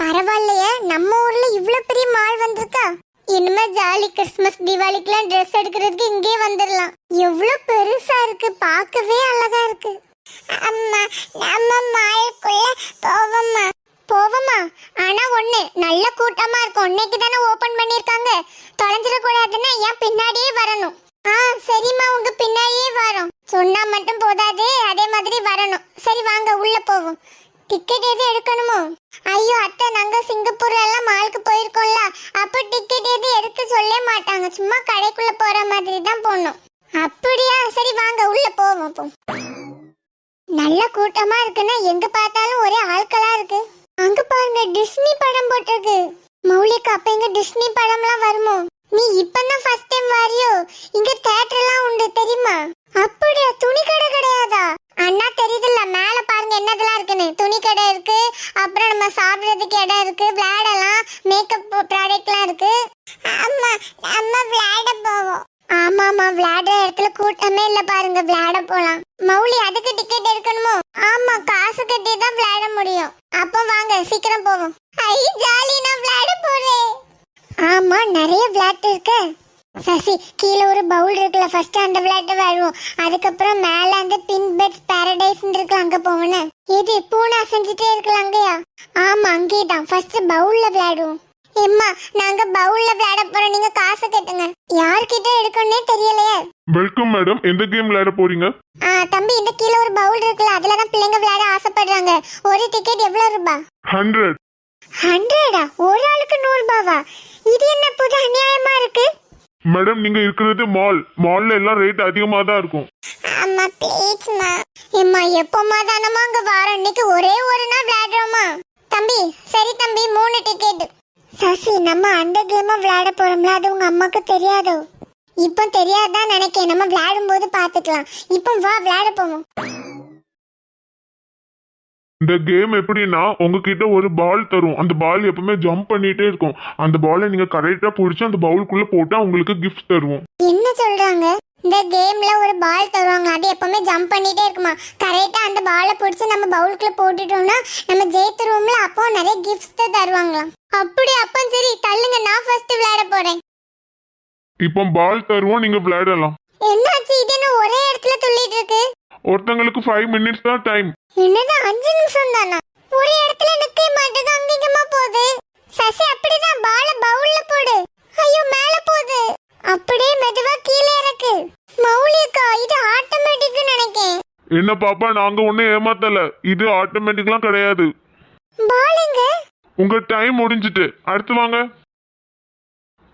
பரவாயில்லையே நம்ம ஊர்ல இவ்ளோ பெரிய மால் வந்திருக்கா? இனிமே ஜாலி கிறிஸ்மஸ் தீபாவளிக்குலாம் ட்ரெஸ் எடுக்கிறதுக்கு இங்கே வந்துடலாம். எவ்வளோ பெருசா இருக்கு பார்க்கவே அழகா இருக்கு. அம்மா நம்ம மாலுக்குள்ள போவோம்மா. போவோமா ஆனா ஒண்ணு நல்ல கூட்டமா இருக்கும். இன்னைக்கு தானே ஓபன் பண்ணிருக்காங்க தொலைஞ்சிட கூடாதுன்னா ஏன் பின்னாடியே வரணும். ஆ சரிம்மா உங்க பின்னாடியே வரோம். சொன்னா மட்டும் போதாது அதே மாதிரி வரணும். சரி வாங்க உள்ள போவோம். டிக்கெட் எது எடுக்கணுமோ? ஐயோ அத்தை நாங்க சிங்கப்பூர்ல எல்லாம் மாலுக்கு போயிருக்கோம்ல அப்ப டிக்கெட் எது எடுக்க சொல்ல மாட்டாங்க. சும்மா கடைக்குள்ள போற மாதிரி தான் போகணும் அப்படியா? சரி வாங்க உள்ள போவோம் அப்போ நல்ல கூட்டமா இருக்குன்னா எங்க பார்த்தாலும் ஒரே ஆட்களா இருக்கு. அங்க பாருங்க டிஸ்னி படம் போட்டிருக்கு. மௌலிக்கு அப்ப எங்க டிஸ்னி படம்லாம் வருமோ நீ இப்பதான் ஃபர்ஸ்ட் டைம் வாரியோ இங்க தியேட்டர்லாம் உண்டு தெரியுமா அப்படியா துணி கடை கிடையாதா அண்ணா தெரியுதுல்ல மேல பாருங்க என்னதெல்லாம் இருக்குன்னு துணி கடை இருக்கு அப்புறம் நம்ம சாப்பிடுறதுக்கு இடம் இருக்கு விளையாடலாம் மேக்கப் ப்ராடக்ட்லாம் இருக்கு ஆமா நம்ம விளையாட போவோம். ஆமாமா விளையாடுற இடத்துல கூட்டமே இல்ல பாருங்க விளையாட போலாம். மௌலி அதுக்கு டிக்கெட் எடுக்கணுமோ? ஆமா காசு கட்டி தான் விளையாட முடியும். அப்போ வாங்க சீக்கிரம் போவோம். ஐ ஜாலி நான் விளையாட போறேன். ஆமா நிறைய விளையாட்டு இருக்கு. சசி கீழே ஒரு பவுல் இருக்குல்ல ஃபர்ஸ்ட் அந்த விளையாட்டு விளையாடுவோம். அதுக்கப்புறம் மேல அந்த பின் பெட்ஸ் பாரடைஸ் இருக்கு அங்க போகணும் இது பூனை செஞ்சுட்டே இருக்கலாம் அங்கயா ஆமா அங்கேயே தான் ஃபர்ஸ்ட் பவுல்ல விளையாடுவோம். எம்மா நாங்க பவுல்ல விளையாட போறோம். நீங்க காசு கட்டுங்க. யார்கிட்ட எடுக்கணும்னே தெரியலையே. Welcome madam. எந்த கேம் விளையாட போறீங்க? ஆ, தம்பி இந்த கீழே ஒரு பவுல் இருக்குல்ல அதுல தான் பிள்ளைங்க விளையாட ஆசைப்படுறாங்க. ஒரு டிக்கெட் எவ்வளவு ரூபா? ஹண்ட்ரட் ஹண்ட்ரடா ஒரு ஆளுக்கு நூறு ரூபாவா? இது என்ன புது அநியாயமா இருக்கு? மேடம் நீங்க இருக்கிறது மால் மால்ல எல்லாம் ரேட் அதிகமா தான் இருக்கும். அம்மா ப்ளீஸ்மா எம்மா எப்போமா தானமா அங்க வாரம்? இன்னைக்கு ஒரே ஒரு நாள் விளையாடுறோமா? தம்பி சரி தம்பி மூணு டிக்கெட் சசி நம்ம அந்த கேமை விளையாட போறோம்ல அது உங்க அம்மாக்கு தெரியாதோ? இப்போ தெரியாதான் நினைக்கேன் நம்ம விளையாடும் போது பாத்துக்கலாம் இப்போ வா விளையாட போவோம். இந்த கேம் எப்படின்னா உங்ககிட்ட ஒரு பால் தரும். அந்த பால் எப்பவுமே ஜம்ப் பண்ணிட்டே இருக்கும். அந்த பாலை நீங்க கரெக்டா பிடிச்சி அந்த பவுலுக்குள்ள போட்டா உங்களுக்கு கிஃப்ட் தருவோம். என்ன சொல்றாங்க? இந்த கேம்ல ஒரு பால் தருவாங்க. அது எப்பவுமே ஜம்ப் பண்ணிட்டே இருக்குமா? கரெக்டா அந்த பாலை பிடிச்சி நம்ம பவுலுக்குள்ள போட்டுட்டோம்னா நம்ம ஜெயித்துருவோம்ல அப்போ நிறைய கிஃப்ட்ஸ் தருவாங்களாம். அப்படி அப்போ சரி தள்ளுங்க. நான் ஃபர்ஸ்ட் விளையாட போறேன். இப்போ பால் தருவோம். நீங்க விளையாடலாம். என்னாச்சு? இது என்ன ஒரே இடத்துல துள்ளிட்டு இருக்கு? ஒருத்தங்களுக்கு ஃபைவ் மினிட்ஸ் தான் டைம் என்னது? அஞ்சு நிமிஷம் தானா? ஒரு இடத்துல நிக்க மாட்டேது. அங்கிங்கமா போகுது. சசி அப்படிதான் பால பவுல்ல போடு ஐயோ மேல போகுது அப்படியே மெதுவா கீழே இறக்கு மௌலிகா இது ஆட்டோமேட்டிக் நினைக்கேன் என்ன பாப்பா நாங்க ஒன்னும் ஏமாத்தல. இது ஆட்டோமேட்டிக்லாம் கிடையாது. பால் எங்க உங்க டைம் முடிஞ்சிட்டு. அடுத்து வாங்க.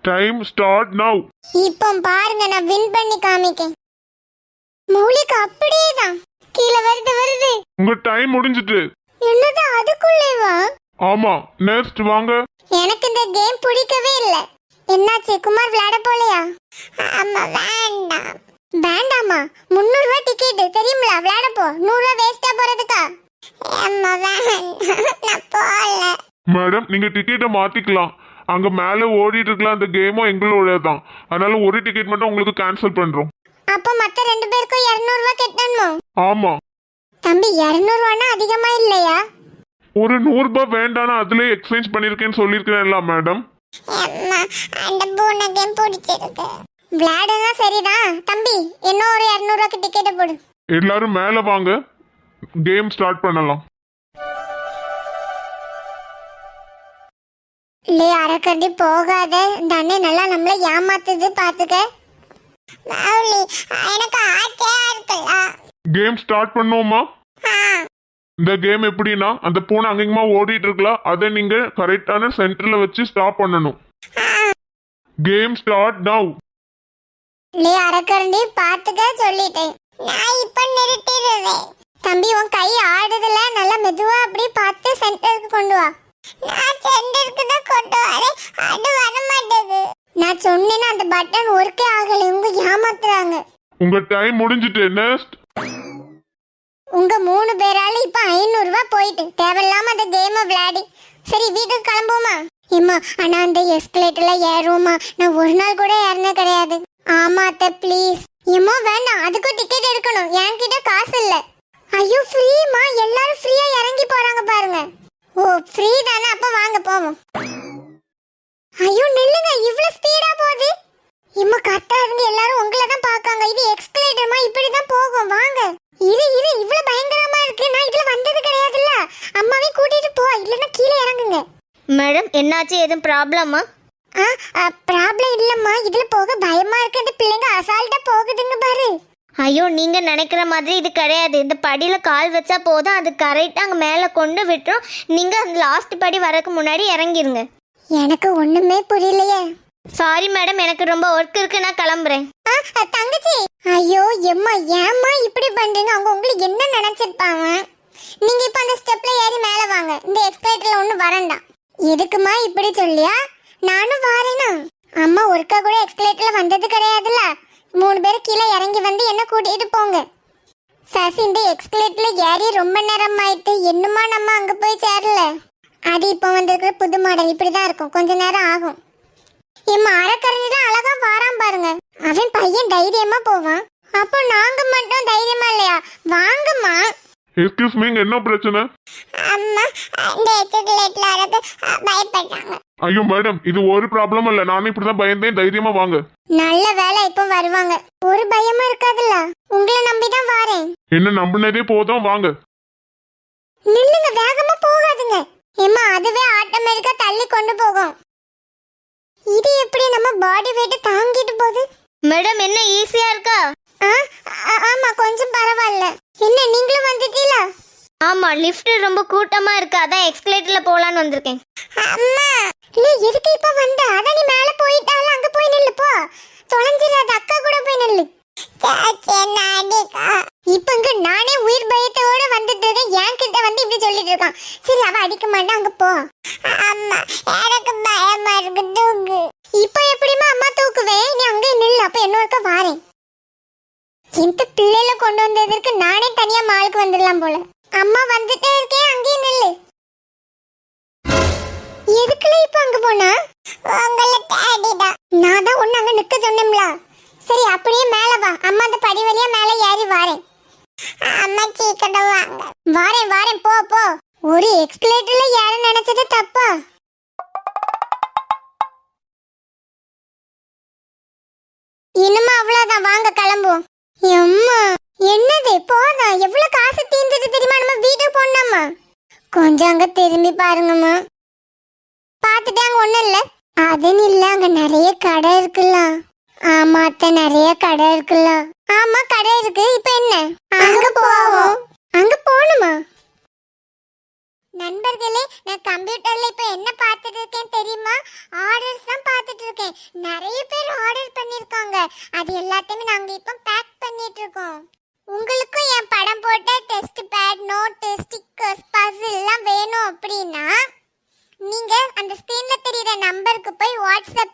டைம் ஸ்டார்ட் நவ் இப்போ பாருங்க நான் வின் பண்ணி காமிக்கேன். மௌலிகா அப்படியே தான் கீழே வருது வருது. உங்க டைம் முடிஞ்சிட்டு. என்னது அதுக்குள்ளேவா? ஆமா நெக்ஸ்ட் வாங்க. எனக்கு இந்த கேம் பிடிக்கவே இல்ல. என்னாச்சு குமார் விளையாட போலையா? ஆமா வேண்டாமா முந்நூறு ரூபாய் டிக்கெட் தெரியுமில விளையாட போ நூறு ரூபாய் வேஸ்டா போறதுக்கா? அம்மா நான் போகல. மேடம் நீங்க டிக்கெட்டை மாத்திக்கலாம். அங்க மேல ஓடிட்டு இருக்கலாம் அந்த கேமும் எங்களோட தான் அதனால ஒரு டிக்கெட் மட்டும் உங்களுக்கு கேன்சல் பண்றோம். அப்போ மத்த ரெண்டு பேருக்கும் இருநூறு ரூபாய் கட்டணுமோ? ஆமா. தம்பி இருநூறு ரூபானா அதிகமா இல்லையா? ஒரு நூறு ரூபாய் வேண்டாம்னா அதுலயே எக்ஸ்சேஞ்ச் பண்ணிருக்கேன்னு சொல்லியிருக்கிறேன்ல மேடம். அந்த பூனை கேம் பிடிச்சிருக்கு. விளையாடுனா சரிதான். தம்பி இன்னும் ஒரு இரநூறுவாக்கு டிக்கெட்டை போடு. எல்லாரும் மேல வாங்க. கேம் ஸ்டார்ட் பண்ணலாம். லே அரைக்கண்டி போகாத. இந்த அண்ணன் நல்லா நம்மள ஏமாத்துது பாத்துக்க. மௌலி எனக்கு ஆச்சையா இருக்குல்ல கேம் ஸ்டார்ட் பண்ணுவோமா? இந்த கேம் எப்படின்னா அந்த பூனை அங்கேயுமா ஓடிட்டு இருக்கலாம் அதை நீங்க கரெக்டான சென்டர்ல வச்சு ஸ்டாப் பண்ணணும். கேம் ஸ்டார்ட் நவ் லே அரைக்கண்டி பாத்துக்க சொல்லிட்டேன். நான் இப்ப நிறுத்திடுவேன் தம்பி உன் கை ஆடுதுல. நல்லா மெதுவா அப்படி பார்த்து சென்டருக்கு கொண்டு வா. நான் சென்டருக்கு தான் கொண்டு வரேன். அது வர மாட்டேது நான் சொன்னேன்னா அந்த பட்டன் ஒர்க்கே ஆகல. இவங்க ஏமாத்துறாங்க. உங்க டைம் முடிஞ்சிட்டு நெக்ஸ்ட் உங்க மூணு பேரால இப்ப ஐநூறு ரூபாய் போயிட்டு. தேவையில்லாம அந்த கேமை விளையாடி. சரி வீட்டுக்கு கிளம்புவோமா? ஏம்மா ஆனா அந்த எஸ்கலேட்டர்ல ஏறுவோமா? நான் ஒரு நாள் கூட ஏறினது கிடையாது. ஆமா ப்ளீஸ் இம்மோ வேணாம் அதுக்கும் டிக்கெட் எடுக்கணும். என்கிட்ட காசு இல்ல. ஐயோ ஃப்ரீமா எல்லாரும் ஃப்ரீயா இறங்கி போறாங்க பாருங்க. ஓ ஃப்ரீ தானே? அப்ப வாங்க போவோம். ஐயோ நில்லுங்க. இவ்வளவு ஸ்பீடா போகுது. இம்மா கரெக்டா இருந்து எல்லாரும் உங்களை தான் பார்க்காங்க. இது எக்ஸ்கலேட்டர்மா இப்படி தான் போகும். வாங்க. இரு இரு. இவ்வளவு பயங்கரமா இருக்கு. நான் இதுல வந்தது கிடையாதுல்ல. அம்மாவே கூட்டிட்டு போ. இல்லைன்னா கீழே இறங்குங்க. மேடம் என்னாச்சு? எதுவும் ப்ராப்ளமா ப்ராப்ளம் இல்லம்மா. இதுல போக பயமா இருக்கிறது பிள்ளைங்க அசால்ட்டா போகுதுங்க பாரு. ஐயோ நீங்க நினைக்கிற மாதிரி இது கிடையாது. இந்த படியில கால் வச்சா போதும். அது கரெக்டா அங்க மேல கொண்டு விட்டுரும். நீங்க அந்த லாஸ்ட் படி வரக்கு முன்னாடி இறங்கிருங்க. எனக்கு ஒண்ணுமே புரியலையே. சாரி மேடம் எனக்கு ரொம்ப ஒர்க் இருக்கு. நான் கிளம்புறேன். தங்கச்சி. ஐயோ எம்மா ஏம்மா இப்படி பண்றீங்க? அவங்க உங்களுக்கு என்ன நினைச்சிருப்பாங்க? நீங்க இப்ப அந்த ஸ்டெப்ல ஏறி மேல வாங்க. இந்த எக்ஸ்பிரேட்டர்ல ஒண்ணு வரண்டாம் எதுக்குமா இப்படி சொல்லியா? நானும் வாரேனா. அம்மா ஒருக்கா கூட எக்ஸ்பிரேட்டர்ல வந்தது கிடையாதுல்ல. மூணு பேர் கீழே இறங்கி வந்து என்ன கூட்டிட்டு போங்க. சசி இந்த எக்ஸ்பிரேட்டர்ல ஏறி ரொம்ப நேரம் ஆயிட்டு என்னமா நம்ம அங்க போய் சேரல? அது இப்போ வந்திருக்கிற புது மாடல் இப்படிதான் இருக்கும். கொஞ்ச நேரம் ஆகும். என் மரக்கரண்டி தான் அழகா வாரான் பாருங்க. அவன் பையன் தைரியமா போவான். அப்போ நாங்க மட்டும் தைரியமா இல்லையா? வாங்கம்மா. எக்ஸ்கியூஸ் மீங்க என்ன பிரச்சனை? அம்மா இந்த எக்ஸிலேட்ல அழகு பயப்பட்டாங்க ஐயோ மேடம் இது ஒரு ப்ராப்ளம் இல்ல. நானும் இப்படிதான் பயந்தேன். தைரியமா வாங்க. நல்ல வேலை இப்போ வருவாங்க. ஒரு பயமும் இருக்காதுல்ல. உங்களை நம்பி தான் வாரேன். என்ன நம்பினதே போதும் வாங்க. நில்லுங்க வேகமா போகாதுங்க. ஏம்மா அதுவே ஆட்டோமேட்டிக்கா தள்ளி கொண்டு போகும். இது எப்படி நம்ம பாடி வெயிட் தாங்கிட்டு போகுது? மேடம் என்ன ஈஸியா இருக்கா? ஆமா கொஞ்சம் பரவாயில்ல. என்ன நீங்களும் வந்துட்டீங்களா? ஆமா லிஃப்ட் ரொம்ப கூட்டமா இருக்கு. அதான் எக்ஸ்கலேட்டர்ல போலான்னு வந்திருக்கேன். அம்மா இல்ல எதுக்கு இப்ப வந்த? அதான் நீ மேல போயிட்டால அங்க போய் நில்லு போ. தொலைஞ்சிடாத அக்கா கூட போய் நில்லு. இப்ப இங்க நானே உயிர் பயத்தோட வந்துட்டு இருக்கேன் என் கிட்ட வந்து இப்படி சொல்லிட்டு இருக்கான். சரி அவ அடிக்க மாட்டான் அங்க போ. அம்மா எனக்கு பயமா இருக்கு தூக்கு இப்ப எப்படிமா அம்மா தூக்குவேன் நீ அங்கே நில்லு அப்ப இன்னொருக்க வாரேன். இந்த பிள்ளைல கொண்டு வந்ததற்கு நானே தனியா மாலுக்கு வந்துடலாம் போல. அம்மா வந்துட்டே இருக்கேன் அங்கேயே நில்லு. எதுக்குல இப்ப அங்க போனா? உங்களுக்கு தேடிதான் நான் தான் ஒண்ணு அங்க நிக்க சொன்னேன்ல. சரி அப்படியே மேல வா. அம்மா அந்த படி வழியா மேல ஏறி வாரேன். அம்மா சீக்கிரம் வாங்க. வாரேன் வாரேன். போ போ. ஒரு எக்ஸ்கலேட்டர்ல ஏற நினைச்சது தப்பா? இனிமே அவ்வளவுதான். வாங்க கிளம்புவோம். எம்மா என்னது? போதும். எவ்வளவு காசு தீர்ந்துட்டு தெரியுமா? நம்ம வீட்டுக்கு போனோமா கொஞ்சம் அங்க திரும்பி பாருங்கம்மா. பார்த்துட்டு அங்க ஒண்ணும் இல்ல. அதுன்னு இல்ல அங்க நிறைய கடை இருக்குல்ல. ஆமா அத்தை நிறைய கடை இருக்குல்ல. ஆமா கடை இருக்கு. இப்ப என்ன? வாட்ஸ்அப்